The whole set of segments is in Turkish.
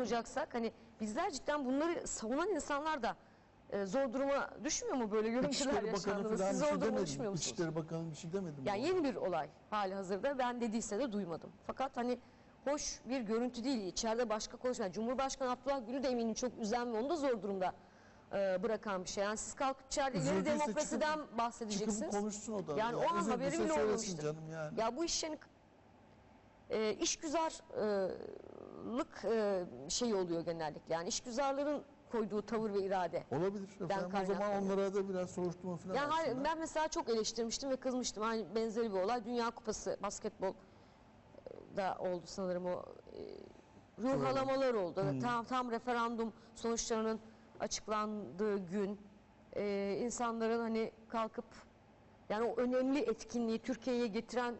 olacaksak hani bizler cidden bunları savunan insanlar da e, zor duruma düşmüyor mu böyle görüntüler yaşandığında? Siz şey zor duruma düşmüyor musunuz? İçişleri Bakanı bir şey demedim. Yani yeni bir olay hali hazırda ben dediyse de duymadım. Fakat hani hoş bir görüntü değil. İçeride başka konuşmayan. Cumhurbaşkanı Abdullah Gül'ü de eminim çok üzen ve onu da zor durumda e, bırakan bir şey. Yani siz kalkıp içeride ileri demokrasiden çıkıp- bahsedeceksiniz. Çıkıp konuşsun o da. Yani o an haberim bile olmamıştır. canım yani. Ya bu iş yani e, işgüzarlık e, şey oluyor genellikle. Yani işgüzarların koyduğu tavır ve irade. Olabilir. Efendim, o zaman onlara da biraz soruşturma falan Yani hayır, ben mesela çok eleştirmiştim ve kızmıştım. Aynı benzeri bir olay. Dünya Kupası basketbol e, da oldu sanırım o e, ruhalamalar oldu. Hmm. Tam tam referandum sonuçlarının açıklandığı gün e, insanların hani kalkıp yani o önemli etkinliği Türkiye'ye getiren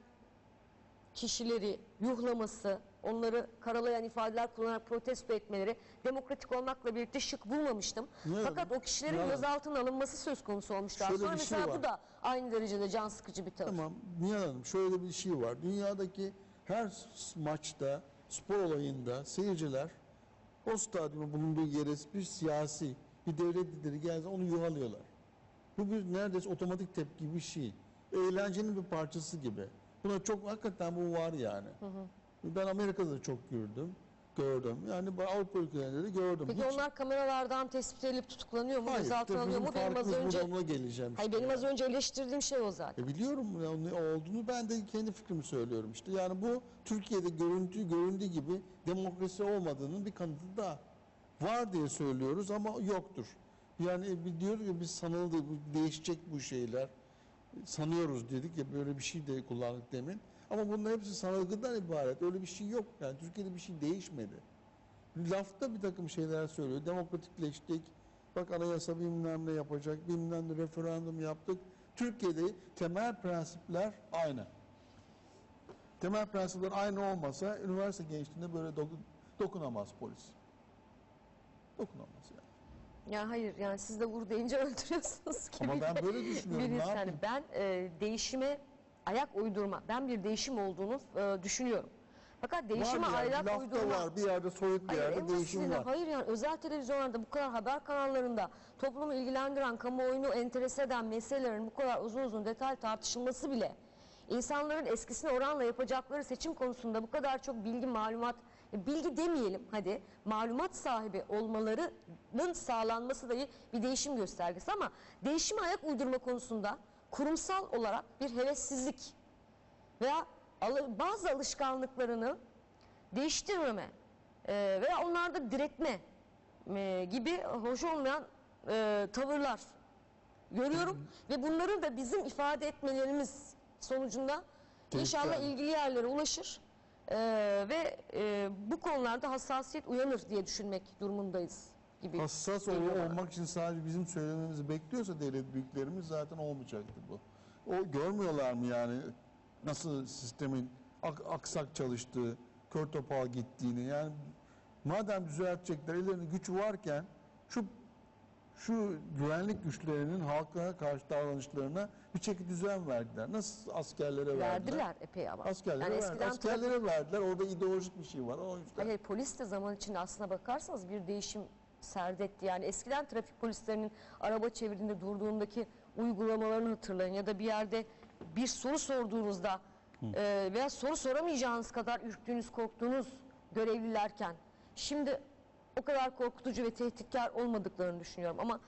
kişileri yuhlaması, onları karalayan ifadeler kullanarak protesto etmeleri demokratik olmakla birlikte şık bulmamıştım. Ne Fakat o kişilerin Yani. gözaltına alınması söz konusu olmuştu. Şöyle Sonra şey mesela bu var. da aynı derecede can sıkıcı bir tavır. Tamam Nihan Hanım şöyle bir şey var. Dünyadaki her maçta, spor olayında seyirciler o stadyumun bulunduğu yere bir siyasi, bir devlet lideri gelse onu yuvalıyorlar. Bu bir neredeyse otomatik tepki bir şey. Eğlencenin bir parçası gibi. Buna çok hakikaten bu var yani. Ben Amerika'da da çok gördüm. Gördüm. Yani Avrupa ülkelerinde de gördüm. Peki Hiç- onlar kameralardan tespit edilip tutuklanıyor mu? Hayır, Gözaltına işte alınıyor mu? Benim az önce ona geleceğim. Hayır benim az yani. önce eleştirdiğim şey o zaten. E biliyorum ya ne olduğunu ben de kendi fikrimi söylüyorum işte. Yani bu Türkiye'de görüntü göründüğü gibi demokrasi olmadığının bir kanıtı da var diye söylüyoruz ama yoktur. Yani e, bir diyor ki biz sanıldı değişecek bu şeyler. Sanıyoruz dedik ya böyle bir şey de kullandık demin. Ama bunların hepsi sanılgıdan ibaret. Öyle bir şey yok. Yani Türkiye'de bir şey değişmedi. Lafta bir takım şeyler söylüyor. Demokratikleştik. Bak anayasa bilmem ne yapacak, bilmem ne referandum yaptık. Türkiye'de temel prensipler aynı. Temel prensipler aynı olmasa üniversite gençliğinde böyle doku- dokunamaz polis. Dokunamaz yani. Ya hayır yani siz de vur deyince öldürüyorsunuz gibi. Ama ben böyle düşünüyorum. bir Ne his. Yani ben e, değişime ayak uydurma, ben bir değişim olduğunu e, düşünüyorum. Fakat değişime var yani, ayak uydurma. var, bir yerde soyut bir Hayır, yerde değişim var. hayır yani özel televizyonlarda bu kadar haber kanallarında toplumu ilgilendiren, kamuoyunu enterese eden meselelerin bu kadar uzun uzun detay tartışılması bile insanların eskisine oranla yapacakları seçim konusunda bu kadar çok bilgi, malumat, e, bilgi demeyelim hadi malumat sahibi olmalarının sağlanması dahi bir değişim göstergesi ama değişime ayak uydurma konusunda kurumsal olarak bir hevessizlik veya bazı alışkanlıklarını değiştirmeme e, veya onlarda diretme e, gibi hoş olmayan e, tavırlar görüyorum. Ve bunların da bizim ifade etmelerimiz sonucunda inşallah ilgili yerlere ulaşır. Ve bu konularda hassasiyet uyanır diye düşünmek durumundayız gibi. Hassas ol- olmak için sadece bizim söylememizi bekliyorsa devlet büyüklerimiz zaten olmayacaktı bu. O görmüyorlar mı yani nasıl sistemin ak- aksak çalıştığı, kör topal gittiğini yani madem düzeltecekler ellerinde güç varken şu şu güvenlik güçlerinin halka karşı davranışlarına bir çeki düzen verdiler. Nasıl askerlere verdiler? verdiler epey ama. Askerlere, Yani verdiler. eskiden askerlere verdiler. Orada ideolojik bir şey var. O yüzden. Hayır polis de zaman içinde aslına bakarsanız bir değişim serdetti. Yani eskiden trafik polislerinin araba çevirdiğinde durduğundaki uygulamalarını hatırlayın ya da bir yerde bir soru sorduğunuzda e, veya soru soramayacağınız kadar ürktüğünüz, korktuğunuz görevlilerken şimdi o kadar korkutucu ve tehditkar olmadıklarını düşünüyorum ama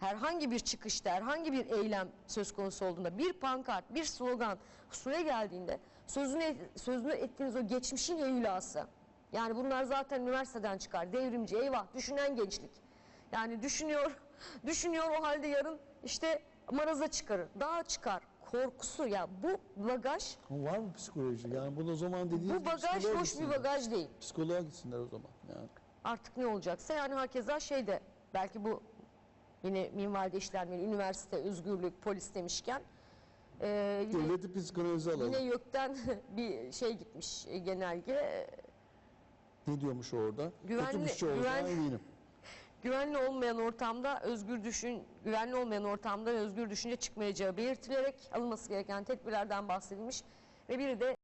herhangi bir çıkışta, herhangi bir eylem söz konusu olduğunda bir pankart, bir slogan süre geldiğinde sözünü, sözünü ettiğiniz o geçmişin heyulası yani bunlar zaten üniversiteden çıkar. Devrimci, eyvah, düşünen gençlik. Yani düşünüyor, düşünüyor o halde yarın işte maraza çıkarır, dağa çıkar. Korkusu ya bu bagaj, Var mı psikoloji? Yani bunu o zaman dediğiniz bu bagaj hoş bir gitsinler. bagaj değil. Psikoloğa gitsinler o zaman. Yani. Artık ne olacaksa yani hakeza şeyde belki bu yine minvalde işlenmeli üniversite, özgürlük, polis demişken e, yine, Devleti psikolojize alalım. yine YÖK'ten bir şey gitmiş e, genelge. Ne diyormuş orada? Güvenli- güven- eminim. Güvenli olmayan ortamda özgür düşün, güvenli olmayan ortamda özgür düşünce çıkmayacağı belirtilerek alınması gereken tedbirlerden bahsedilmiş ve biri de